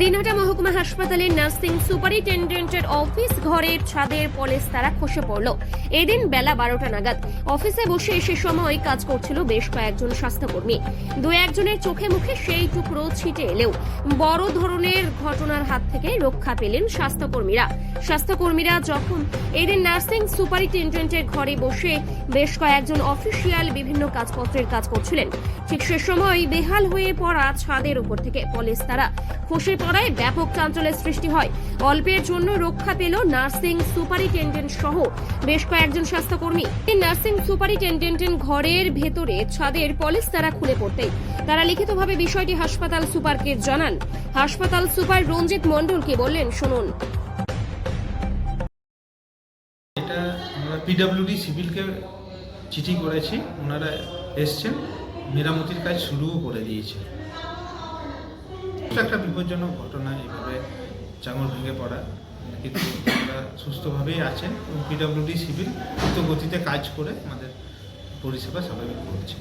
দিনহাটা মহকুমা হাসপাতালের nursing সুপারিনটেন্ডেন্টের office ঘরের ছাদের পলেস তারা খসে পড়ল। এদিন বেলা বারোটা নাগাদ অফিসে বসে সে সময় কাজ করছিল বেশ কয়েকজন স্বাস্থ্যকর্মী। দু একজনের চোখে মুখে সেই টুকরো ছিটে এলেও বড় ধরনের ঘটনার হাত থেকে রক্ষা পেলেন স্বাস্থ্যকর্মীরা। স্বাস্থ্যকর্মীরা যখন এদিন নার্সিং সুপারিনটেন্ডেন্টের ঘরে বসে বেশ কয়েকজন অফিসিয়াল বিভিন্ন কাজপত্রের কাজ করছিলেন, ঠিক সে সময় বেহাল হয়ে পড়া ছাদের উপর থেকে পলেস তারা খসে পড়ায় ব্যাপক চাঞ্চল্যের সৃষ্টি হয়। অল্পের জন্য রক্ষা পেল নার্সিং সুপারিনটেন্ডেন্ট সহ বেশ কয়েকজন স্বাস্থ্যকর্মী। নার্সিং সুপারিনটেন্ডেন্টের ঘরের ভেতরে ছাদের পলিশ তারা খুলে পড়তেই। তারা লিখিতভাবে বিষয়টি হাসপাতাল সুপারকে জানান। হাসপাতাল সুপার রঞ্জিত মণ্ডলকে বললেন, শুনুন। পিডাব্লিউডি সিভিলকে চিঠি করেছি। ওনারা এসছেন। মেরামতির কাজ শুরুও করে দিয়েছে। এটা একটা বিপজ্জনক ঘটনা এভাবে চাঙর ভেঙে পড়া। কিন্তু আমরা সুস্থভাবেই আছেন এবং পিডাব্লিউডি সিভিল দ্রুত গতিতে কাজ করে আমাদের পরিষেবা স্বাভাবিক করছে।